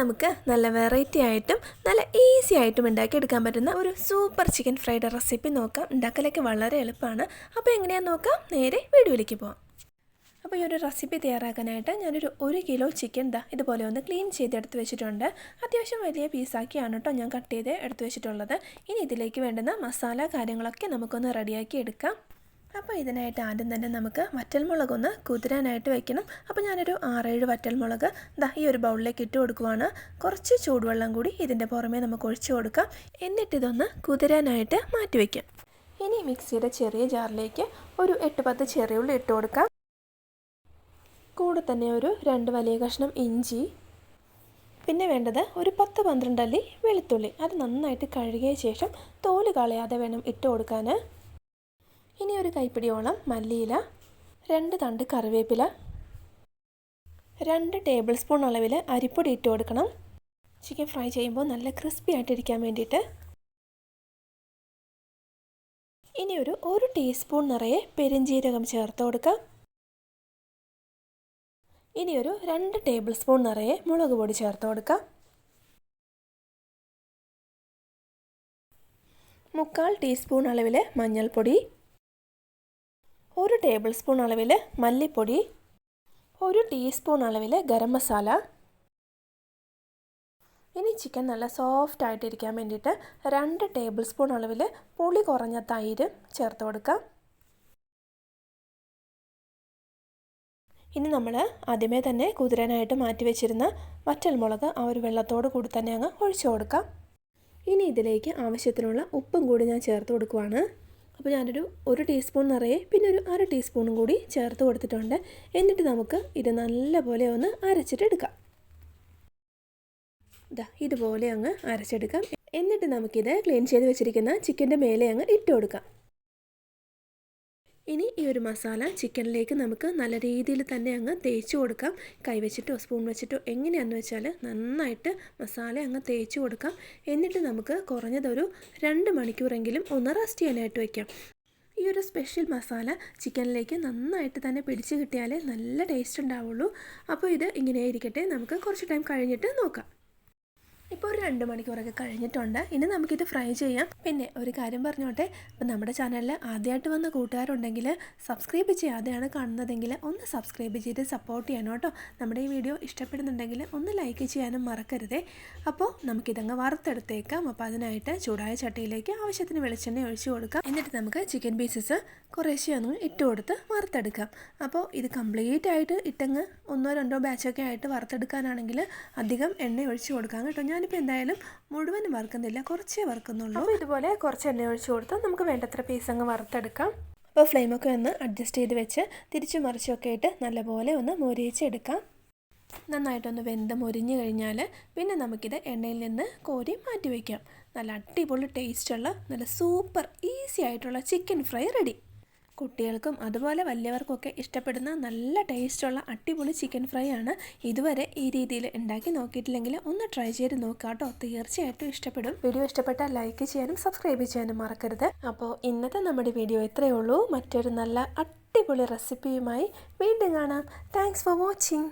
നമുക്ക് നല്ല വെറൈറ്റി ആയിട്ടും നല്ല ഈസി ആയിട്ടും ഉണ്ടാക്കിയെടുക്കാൻ പറ്റുന്ന ഒരു സൂപ്പർ ചിക്കൻ ഫ്രൈഡ് റെസിപ്പി നോക്കാം. ഉണ്ടാക്കലൊക്കെ വളരെ എളുപ്പമാണ്. അപ്പോൾ എങ്ങനെയാണെന്ന് നോക്കാം. നേരെ വീഡിയോയിലേക്ക് പോവാം. അപ്പോൾ ഈ ഒരു റെസിപ്പി തയ്യാറാക്കാനായിട്ട് ഞാനൊരു ഒരു കിലോ ചിക്കൻ ദാ ഇതുപോലെ ഒന്ന് ക്ലീൻ ചെയ്ത് എടുത്ത് വെച്ചിട്ടുണ്ട്. അത്യാവശ്യം വലിയ പീസാക്കിയാണ് കേട്ടോ ഞാൻ കട്ട് ചെയ്ത് എടുത്ത് വെച്ചിട്ടുള്ളത്. ഇനി ഇതിലേക്ക് വേണ്ടുന്ന മസാല കാര്യങ്ങളൊക്കെ നമുക്കൊന്ന് റെഡിയാക്കി എടുക്കാം. അപ്പോൾ ഇതിനായിട്ട് ആദ്യം തന്നെ നമുക്ക് വറ്റൽമുളക് ഒന്ന് കുതിരാനായിട്ട് വെക്കണം. അപ്പോൾ ഞാനൊരു ആറേഴ് വറ്റൽമുളക് ദാ ഈ ഒരു ബൗളിലേക്ക് ഇട്ട് കൊടുക്കുവാണ്. കുറച്ച് ചൂടുവെള്ളം കൂടി ഇതിന്റെ പുറമേ നമുക്ക് ഒഴിച്ചു കൊടുക്കാം. എന്നിട്ട് ഇതൊന്ന് കുതിരാനായിട്ട് മാറ്റി വയ്ക്കാം ഇനി മിക്സിയുടെ ചെറിയ ജാറിലേക്ക് ഒരു എട്ട് പത്ത് ചെറിയ ഉള്ളി ഇട്ട് കൊടുക്കാം. കൂടെ തന്നെ ഒരു രണ്ട് വലിയ കഷ്ണം ഇഞ്ചി. പിന്നെ വേണ്ടത് ഒരു പത്ത് പന്ത്രണ്ട് അല്ലി വെളുത്തുള്ളി. അത് നന്നായിട്ട് കഴുകിയ ശേഷം തോൽ കളയാതെ വേണം ഇട്ട് കൊടുക്കാൻ. ഇനി ഒരു കൈപ്പിടിയോളം മല്ലിയില രണ്ട് തണ്ട് കറിവേപ്പില രണ്ട് ടേബിൾ സ്പൂൺ അളവിൽ അരിപ്പൊടി ഇട്ട് കൊടുക്കണം. ചിക്കൻ ഫ്രൈ ചെയ്യുമ്പോൾ നല്ല ക്രിസ്പി ആയിട്ടിരിക്കാൻ വേണ്ടിയിട്ട്. ഇനി ഒരു ഒരു ടീസ്പൂൺ നിറയെ പെരിഞ്ജീരകം ചേർത്ത് കൊടുക്കാം. ഇനി ഒരു രണ്ട് ടേബിൾ സ്പൂൺ നിറയെ മുളക് പൊടി ചേർത്ത് കൊടുക്കാം. മുക്കാൽ ടീസ്പൂൺ അളവിൽ മഞ്ഞൾപ്പൊടി ഒരു ടേബിൾ സ്പൂൺ അളവിൽ മല്ലിപ്പൊടി ഒരു ടീസ്പൂൺ അളവിൽ ഗരം മസാല. ഇനി ചിക്കൻ നല്ല സോഫ്റ്റ് ആയിട്ടിരിക്കാൻ വേണ്ടിയിട്ട് രണ്ട് ടേബിൾ സ്പൂൺ അളവിൽ പുളി കുറഞ്ഞ തൈര് ചേർത്ത് കൊടുക്കാം. ഇനി നമ്മൾ ആദ്യമേ തന്നെ കുതിരാനായിട്ട് മാറ്റി വെച്ചിരുന്ന വറ്റൽമുളക് ആ ഒരു വെള്ളത്തോട് കൂടി തന്നെ അങ്ങ് ഒഴിച്ചു കൊടുക്കാം. ഇനി ഇതിലേക്ക് ആവശ്യത്തിനുള്ള ഉപ്പും കൂടി ഞാൻ ചേർത്ത് കൊടുക്കുവാണ്. അപ്പോൾ ഞാനൊരു ഒരു ടീസ്പൂൺ നിറയെ പിന്നെ ഒരു അര ടീസ്പൂണും കൂടി ചേർത്ത് കൊടുത്തിട്ടുണ്ട്. എന്നിട്ട് നമുക്ക് ഇത് നല്ലപോലെ ഒന്ന് അരച്ചിട്ട് എടുക്കാം. ഇതാ ഇതുപോലെ അങ്ങ് അരച്ചെടുക്കാം. എന്നിട്ട് നമുക്കിത് ക്ലീൻ ചെയ്ത് വെച്ചിരിക്കുന്ന ചിക്കന്റെ മേലെ അങ്ങ് ഇട്ട് കൊടുക്കാം. ഇനി ഈ ഒരു മസാല ചിക്കനിലേക്ക് നമുക്ക് നല്ല രീതിയിൽ തന്നെ അങ്ങ് തേച്ച് കൊടുക്കാം. കൈവച്ചിട്ടോ സ്പൂൺ വെച്ചിട്ടോ എങ്ങനെയാണെന്ന് വെച്ചാൽ നന്നായിട്ട് മസാല അങ്ങ് തേച്ച് കൊടുക്കാം. എന്നിട്ട് നമുക്ക് കുറഞ്ഞതൊരു രണ്ട് മണിക്കൂറെങ്കിലും ഒന്ന് റെസ്റ്റ് ചെയ്യാനായിട്ട് വയ്ക്കാം ഈ ഒരു സ്പെഷ്യൽ മസാല ചിക്കനിലേക്ക് നന്നായിട്ട് തന്നെ പിടിച്ച് കിട്ടിയാലേ നല്ല ടേസ്റ്റ് ഉണ്ടാവുള്ളൂ. അപ്പോൾ ഇത് ഇങ്ങനെ ഇരിക്കട്ടെ. നമുക്ക് കുറച്ച് ടൈം കഴിഞ്ഞിട്ട് നോക്കാം. ഇപ്പോൾ ഒരു രണ്ട് മണിക്കൂറൊക്കെ കഴിഞ്ഞിട്ടുണ്ട്. ഇനി നമുക്കിത് ഫ്രൈ ചെയ്യാം. പിന്നെ ഒരു കാര്യം പറഞ്ഞോട്ടെ? ഇപ്പം നമ്മുടെ ചാനലിൽ ആദ്യമായിട്ട് വന്ന കൂട്ടുകാരുണ്ടെങ്കിൽ സബ്സ്ക്രൈബ് ചെയ്യാതെയാണ് കാണുന്നതെങ്കിൽ ഒന്ന് സബ്സ്ക്രൈബ് ചെയ്ത് സപ്പോർട്ട് ചെയ്യണം കേട്ടോ. നമ്മുടെ ഈ വീഡിയോ ഇഷ്ടപ്പെടുന്നുണ്ടെങ്കിൽ ഒന്ന് ലൈക്ക് ചെയ്യാനും മറക്കരുതേ. അപ്പോൾ നമുക്കിതങ്ങ് വറുത്തെടുത്തേക്കാം. അപ്പോൾ അതിനായിട്ട് ചൂടായ ചട്ടിയിലേക്ക് ആവശ്യത്തിന് വെളിച്ചെണ്ണ ഒഴിച്ചു കൊടുക്കാം. എന്നിട്ട് നമുക്ക് ചിക്കൻ പീസസ് കുറേശ്ശെ ഒന്ന് ഇട്ട് കൊടുത്ത് വറുത്തെടുക്കാം. അപ്പോൾ ഇത് കംപ്ലീറ്റ് ആയിട്ട് ഇട്ടങ്ങ് ഒന്നോ രണ്ടോ ബാച്ചൊക്കെ ആയിട്ട് വറുത്തെടുക്കാനാണെങ്കിൽ അധികം എണ്ണ ഒഴിച്ചു കൊടുക്കാം കേട്ടോ. ഞാനിപ്പോൾ എന്തായാലും മുഴുവനും വറുക്കുന്നില്ല കുറച്ചേ വറുക്കുന്നുള്ളൂ. അപ്പോൾ ഇതുപോലെ കുറച്ച് എണ്ണ ഒഴിച്ച് കൊടുത്ത് നമുക്ക് വേണ്ടത്ര പീസ് അങ്ങ് വറുത്തെടുക്കാം. അപ്പോൾ ഫ്ലെയിമൊക്കെ ഒന്ന് അഡ്ജസ്റ്റ് ചെയ്ത് വെച്ച് തിരിച്ചു മറിച്ചൊക്കെ ഇട്ട് നല്ലപോലെ ഒന്ന് മൊരിയിച്ചെടുക്കാം നന്നായിട്ടൊന്ന് വെന്ത് മൊരിഞ്ഞു കഴിഞ്ഞാൽ പിന്നെ നമുക്കിത് എണ്ണയിൽ നിന്ന് കോരി മാറ്റി വയ്ക്കാം നല്ല അടിപൊളി ടേസ്റ്റുള്ള നല്ല സൂപ്പർ ഈസി ആയിട്ടുള്ള ചിക്കൻ ഫ്രൈ റെഡി കുട്ടികൾക്കും അതുപോലെ വലിയവർക്കൊക്കെ ഇഷ്ടപ്പെടുന്ന നല്ല ടേസ്റ്റുള്ള അടിപൊളി ചിക്കൻ ഫ്രൈ ആണ് ഇതുവരെ ഈ രീതിയിൽ ഉണ്ടാക്കി നോക്കിയിട്ടില്ലെങ്കിൽ ഒന്ന് ട്രൈ ചെയ്ത് നോക്കുക കേട്ടോ. തീർച്ചയായിട്ടും ഇഷ്ടപ്പെടും. വീഡിയോ ഇഷ്ടപ്പെട്ടാൽ ലൈക്ക് ചെയ്യാനും സബ്സ്ക്രൈബ് ചെയ്യാനും മറക്കരുത്. അപ്പോൾ ഇന്നത്തെ നമ്മുടെ വീഡിയോ ഇത്രയേ ഉള്ളൂ. മറ്റൊരു നല്ല അടിപൊളി റെസിപ്പിയുമായി വീണ്ടും കാണാം. Thanks for watching.